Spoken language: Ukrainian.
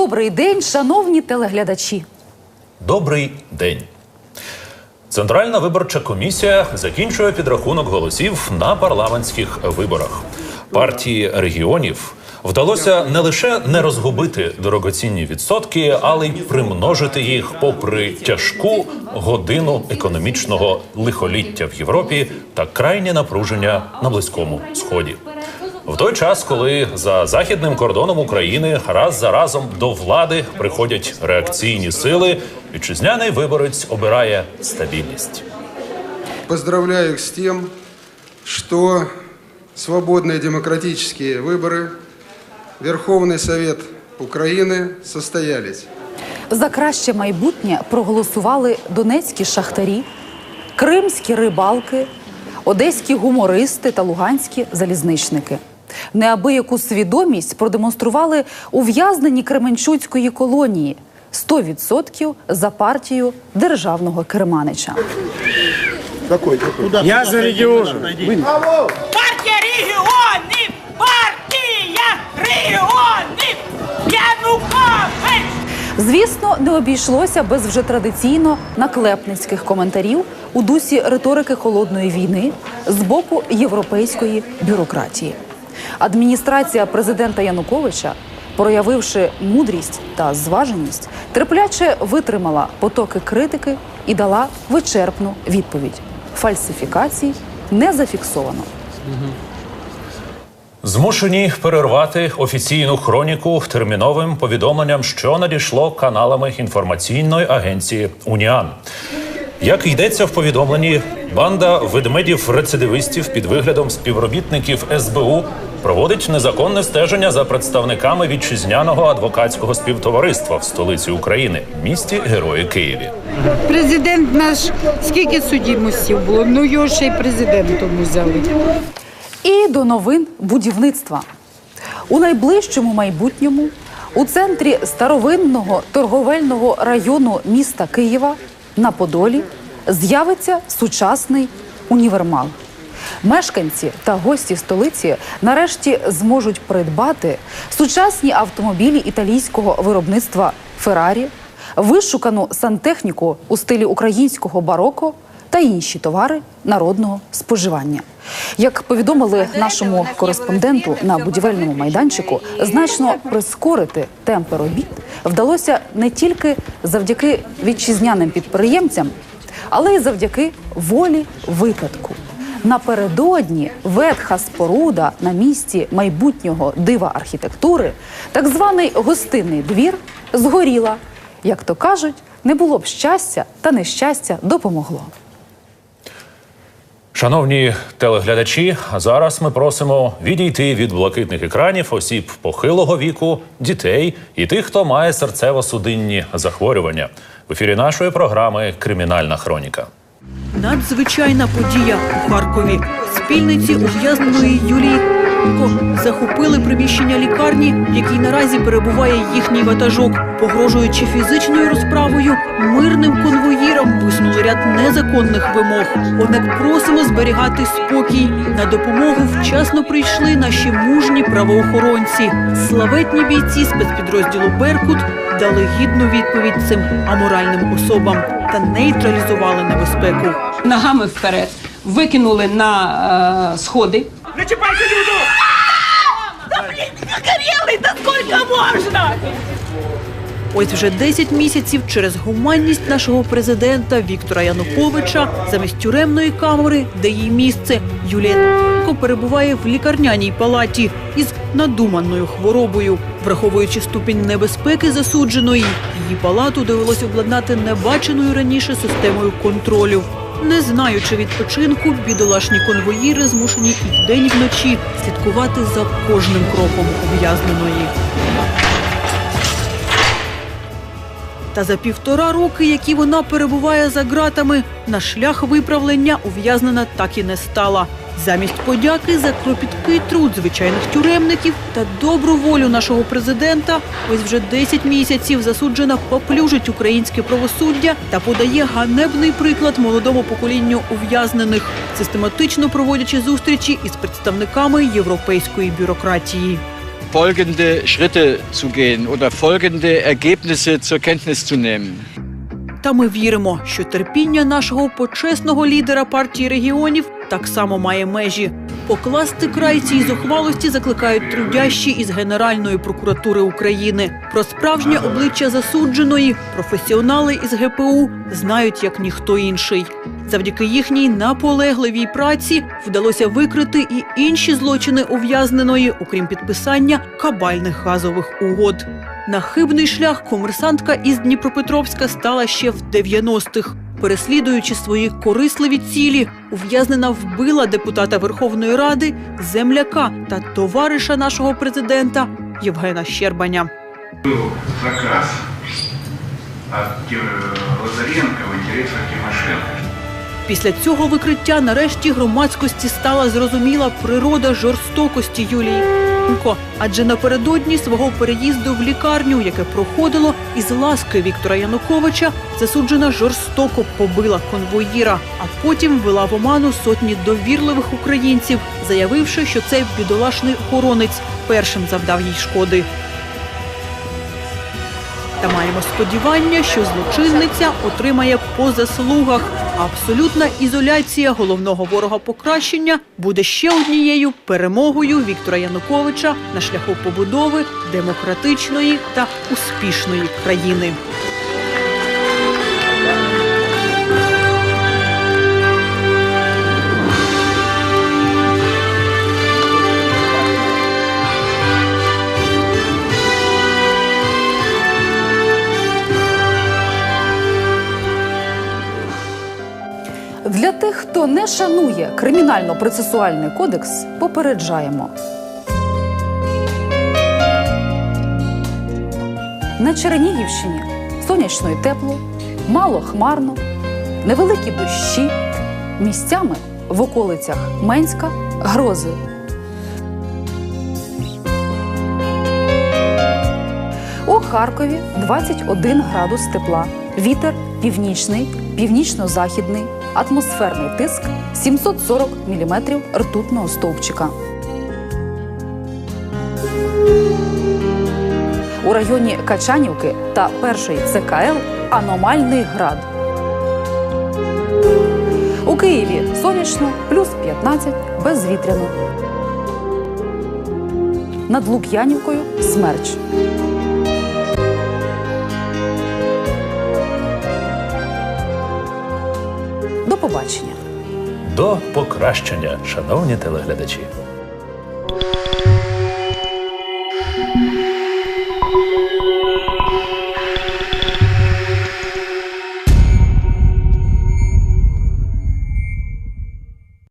Добрий день, шановні телеглядачі. Добрий день. Центральна виборча комісія закінчує підрахунок голосів на парламентських виборах. Партії регіонів вдалося не лише не розгубити дорогоцінні відсотки, але й примножити їх попри тяжку годину економічного лихоліття в Європі та крайнє напруження на близькому сході. В той час, коли за західним кордоном України раз за разом до влади приходять реакційні сили, вітчизняний виборець обирає стабільність. Поздравляю их с тем, что свободные демократические выборы в Верховный Совет Украины состоялись. За краще майбутнє проголосували донецькі шахтарі, кримські рибалки, одеські гумористи та луганські залізничники. Неабияку свідомість продемонстрували ув'язнені Кременчуцької колонії 100% за партію державного керманича. Я за регион. Партія регіонів! Партія регіонів! Янукович! Звісно, не обійшлося без вже традиційно наклепницьких коментарів у дусі риторики холодної війни з боку європейської бюрократії. Адміністрація президента Януковича, проявивши мудрість та зваженість, терпляче витримала потоки критики і дала вичерпну відповідь: фальсифікацій не зафіксовано. Змушені перервати офіційну хроніку терміновим повідомленням, що надійшло каналами інформаційної агенції Уніан. Як йдеться в повідомленні, банда ведмедів-рецидивистів під виглядом співробітників СБУ проводить незаконне стеження за представниками вітчизняного адвокатського співтовариства в столиці України, місті Герої Києві. Президент наш скільки судімостів було? Ну його ще й президентом взяли. І до новин будівництва. У найближчому майбутньому у центрі старовинного торговельного району міста Києва на Подолі з'явиться сучасний універмаг. Мешканці та гості столиці нарешті зможуть придбати сучасні автомобілі італійського виробництва Феррарі, вишукану сантехніку у стилі українського бароко та інші товари народного споживання. Як повідомили нашому кореспонденту на будівельному майданчику, значно прискорити темпи робіт вдалося не тільки завдяки вітчизняним підприємцям, але й завдяки волі випадку. Напередодні ветха споруда на місці майбутнього дива архітектури, так званий гостинний двір, згоріла. Як то кажуть, не було б щастя, та нещастя допомогло. Шановні телеглядачі, зараз ми просимо відійти від блакитних екранів осіб похилого віку, дітей і тих, хто має серцево-судинні захворювання. В ефірі нашої програми Кримінальна хроніка. Надзвичайна подія у Харкові. Спільниці ув'язненої Юлії захопили приміщення лікарні, в якій наразі перебуває їхній ватажок. Погрожуючи фізичною розправою, мирним конвоїрам висунули ряд незаконних вимог. Однак просимо зберігати спокій. На допомогу вчасно прийшли наші мужні правоохоронці. Славетні бійці спецпідрозділу Беркут дали гідну відповідь цим аморальним особам та нейтралізували небезпеку. ногами вперед, викинули на е, сходи. Не чіпайте люду! Ось вже 10 місяців через гуманність нашого президента Віктора Януковича замість тюремної камери, де їй місце, Юлія перебуває в лікарняній палаті із надуманою хворобою. Враховуючи ступінь небезпеки засудженої, її палату довелось обладнати небаченою раніше системою контролю. Не знаючи відпочинку, бідолашні конвоїри змушені і вдень, і вночі слідкувати за кожним кроком ув'язненої. Та за півтора роки, які вона перебуває за ґратами, на шлях виправлення ув'язнена так і не стала. Замість подяки за кропіткий труд звичайних тюремників та добру волю нашого президента, ось вже 10 місяців засуджена поплюжить українське правосуддя та подає ганебний приклад молодому поколінню ув'язнених, систематично проводячи зустрічі із представниками європейської бюрократії. Folgende Schritte zu gehen oder folgende Ergebnisse zur Kenntnis zu nehmen. Та ми віримо, що терпіння нашого почесного лідера партії регіонів так само має межі. Покласти край цій зухвалості закликають трудящі із Генеральної прокуратури України. Про справжнє обличчя засудженої професіонали із ГПУ знають як ніхто інший. Завдяки їхній наполегливій праці вдалося викрити і інші злочини ув'язненої, окрім підписання кабальних газових угод. На хибний шлях комерсантка із Дніпропетровська стала ще в 90-х. Переслідуючи свої корисливі цілі, ув'язнена вбила депутата Верховної Ради, земляка та товариша нашого президента Євгена Щербаня. заказ от э, Лазаренко в интересах Тимошенко. Після цього викриття нарешті громадськості стала зрозуміла природа жорстокості Юлії Тимошенко. адже напередодні свого переїзду в лікарню, яке проходило із ласки Віктора Януковича, засуджена жорстоко побила конвоїра, а потім ввела в оману сотні довірливих українців, заявивши, що цей бідолашний охоронець першим завдав їй шкоди. Та маємо сподівання, що злочинниця отримає по заслугах. Абсолютна ізоляція головного ворога покращення буде ще однією перемогою Віктора Януковича на шляху побудови демократичної та успішної країни. Для тих, хто не шанує кримінально-процесуальний кодекс, попереджаємо. На Чернігівщині сонячно і тепло, мало хмарно, невеликі дощі, місцями в околицях Менська грози. У Харкові 21 градус тепла. Вітер північний, північно-західний, атмосферний тиск 740 мм ртутного стовпчика. У районі Качанівки та першої ЦКЛ аномальний град. У Києві сонячно плюс 15, безвітряно. Над Лук'янівкою смерч. Побачення. До покращення, шановні телеглядачі.